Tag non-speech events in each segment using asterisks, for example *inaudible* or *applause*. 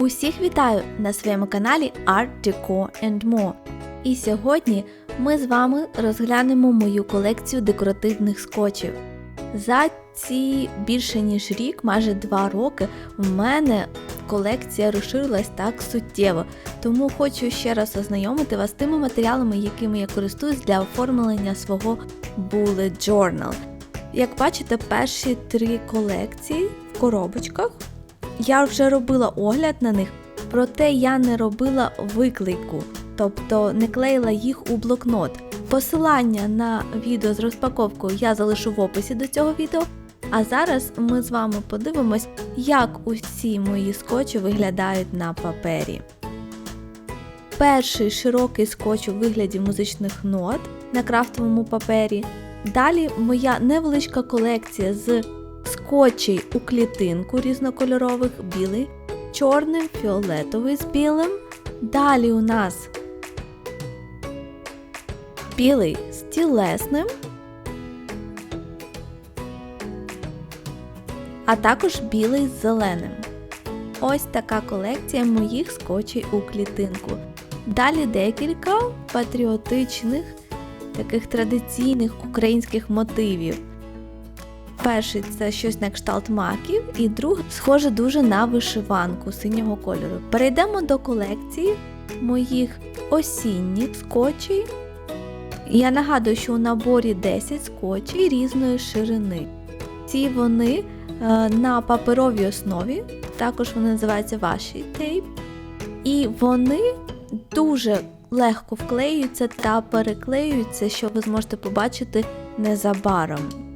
Усіх вітаю на своєму каналі Art Deco and More. І сьогодні ми з вами розглянемо мою колекцію декоративних скотчів. За ці більше ніж рік, майже два роки, в мене колекція розширилась так суттєво. Тому хочу ще раз ознайомити вас з тими матеріалами, якими я користуюсь для оформлення свого Bullet Journal. Як бачите, перші три колекції в коробочках. Я вже робила огляд на них, проте я не робила виклейку, тобто не клеїла їх у блокнот. Посилання на відео з розпаковкою я залишу в описі до цього відео. А зараз ми з вами подивимось, як усі мої скотчі виглядають на папері. Перший широкий скотч у вигляді музичних нот на крафтовому папері. Далі моя невеличка колекція з скотчей у клітинку різнокольорових, білий, чорним, фіолетовий з білим. Далі у нас білий з тілесним, а також білий з зеленим. Ось така колекція моїх скотчей у клітинку. Далі декілька патріотичних, таких традиційних українських мотивів. Перший це щось на кшталт маків, і другий схоже дуже на вишиванку синього кольору. Перейдемо до колекції моїх осінніх скотчей. Я нагадую, що у наборі 10 скотчей різної ширини. Ці вони е, на паперовій основі, також вони називаються ваші тейп. І вони дуже легко вклеюються та переклеюються, що ви зможете побачити незабаром.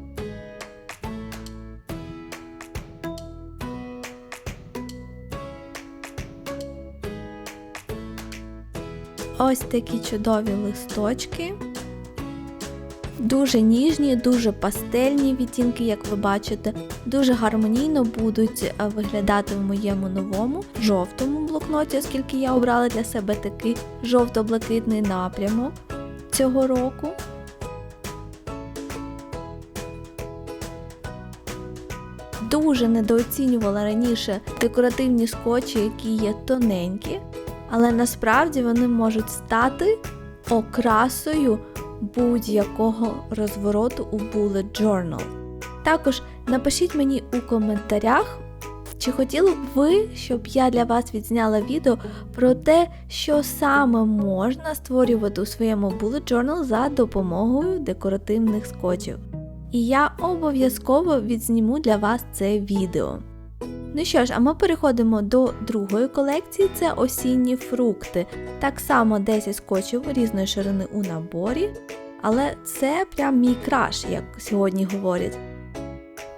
Ось такі чудові листочки. Дуже ніжні, дуже пастельні відтінки, як ви бачите, дуже гармонійно будуть виглядати в моєму новому жовтому блокноті, оскільки я обрала для себе такий жовто-блакитний напрямок цього року. Дуже недооцінювала раніше декоративні скотчі, які є тоненькі, але насправді вони можуть стати окрасою будь-якого розвороту у Bullet Journal. Також напишіть мені у коментарях, чи хотіли б ви, щоб я для вас відзняла відео про те, що саме можна створювати у своєму Bullet Journal за допомогою декоративних скотчів. І я обов'язково відзніму для вас це відео. Ну що ж, а ми переходимо до другої колекції це осінні фрукти. Так само 10 скотчів різної ширини у наборі, але це прям мій краш, як сьогодні говорять.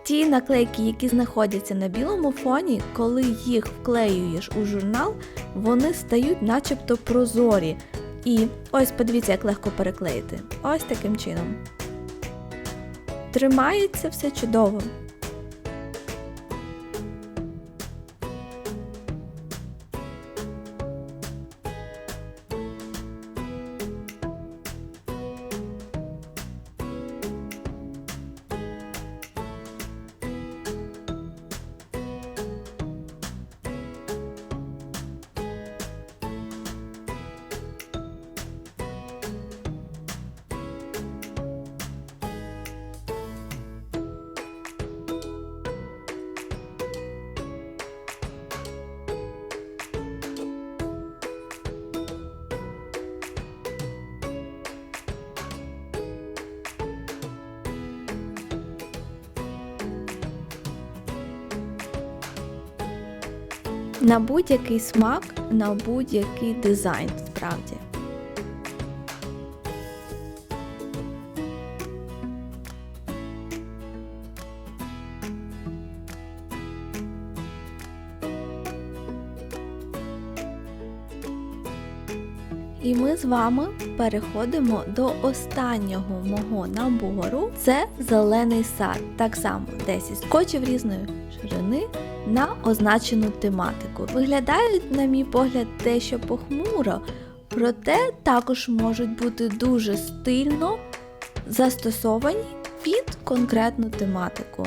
Ті наклейки, які знаходяться на білому фоні, коли їх вклеюєш у журнал, вони стають начебто прозорі. І ось подивіться, як легко переклеїти. Ось таким чином. Тримається все чудово. На будь-який смак, на будь-який дизайн справді. І ми з вами переходимо до останнього мого набору. Це зелений сад. Так само 10 скотчів різної ширини на означену тематику. Виглядають, на мій погляд, дещо похмуро, проте також можуть бути дуже стильно застосовані під конкретну тематику.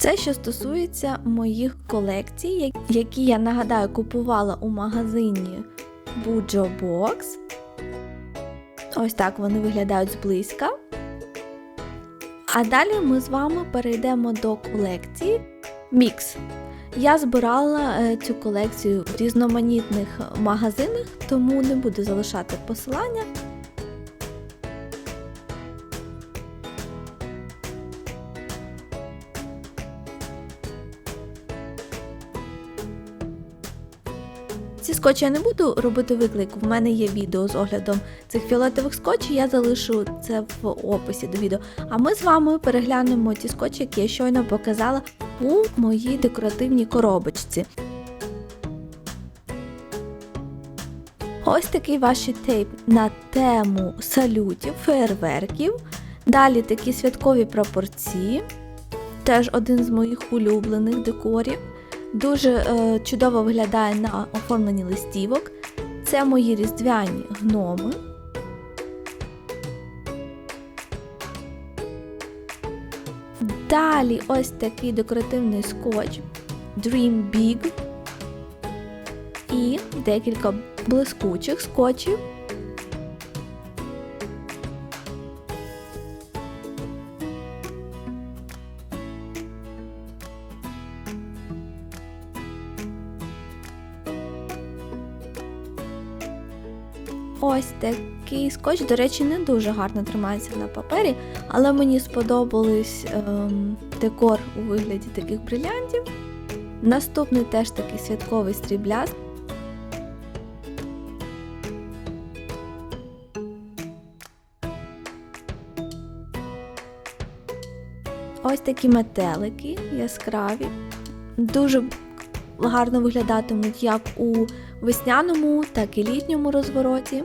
Це що стосується моїх колекцій, які я нагадаю купувала у магазині Bujo Box. Ось так вони виглядають зблизька. А далі ми з вами перейдемо до колекції Mix. Я збирала е, цю колекцію в різноманітних магазинах, тому не буду залишати посилання. Ці скотчі я не буду робити виклик. В мене є відео з оглядом цих фіолетових скотчів, я залишу це в описі до відео. А ми з вами переглянемо ті скотчі, які я щойно показала у моїй декоративній коробочці. Ось такий ваш тейп на тему салютів, фейерверків. Далі такі святкові прапорці. Теж один з моїх улюблених декорів. Дуже е, чудово виглядає на оформленні листівок. Це мої різдвяні гноми. Далі ось такий декоративний скотч Dream Big і декілька блискучих скотчів. Ось такий скотч, до речі, не дуже гарно тримається на папері, але мені сподобались ем, декор у вигляді таких брилянтів. Наступний теж такий святковий стрібляст. Ось такі метелики яскраві. Дуже гарно виглядатимуть як у весняному, так і літньому розвороті.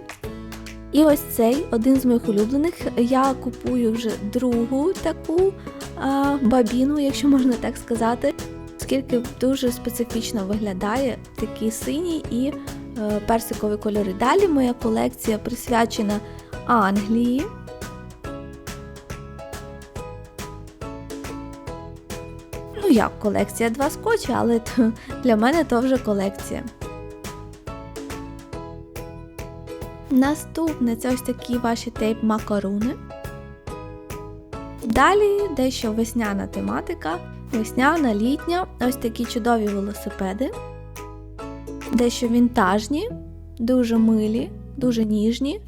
І ось цей один з моїх улюблених. Я купую вже другу таку а, бабіну, якщо можна так сказати, оскільки дуже специфічно виглядає такий синій і е, персикові кольори. Далі моя колекція присвячена Англії. Ну, як колекція два скотчі, але *laughs* для мене то вже колекція. Наступне це ось такі ваші тейп макаруни. Далі дещо весняна тематика, весняна, літня, ось такі чудові велосипеди, дещо вінтажні, дуже милі, дуже ніжні.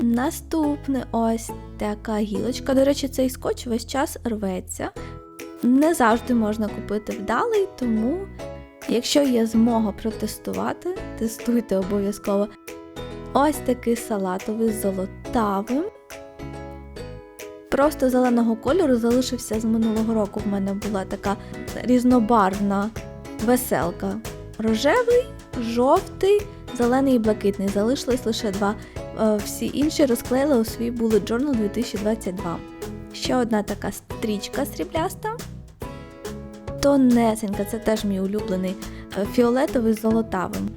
Наступне ось така гілочка. До речі, цей скотч весь час рветься. Не завжди можна купити вдалий, тому, якщо є змога протестувати, тестуйте обов'язково. Ось такий салатовий з золотавим. Просто зеленого кольору залишився з минулого року. В мене була така різнобарвна веселка. Рожевий, жовтий, зелений і блакитний. Залишились лише два. Е, Всі інші розклеїли у свій Bullet Journal 2022. Ще одна така стрічка срібляста. Тонесенька, це теж мій улюблений е, фіолетовий з золотавим.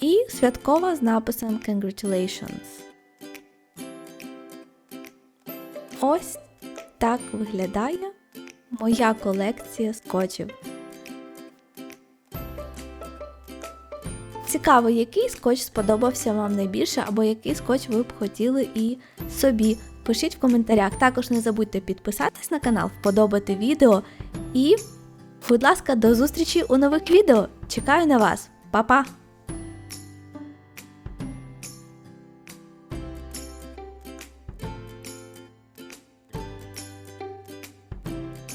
І святкова з написом Congratulations. Ось так виглядає моя колекція скотчів. Цікаво, який скотч сподобався вам найбільше, або який скотч ви б хотіли і собі. Пишіть в коментарях. Також не забудьте підписатись на канал, вподобати відео. І, будь ласка, до зустрічі у нових відео. Чекаю на вас. Па-па!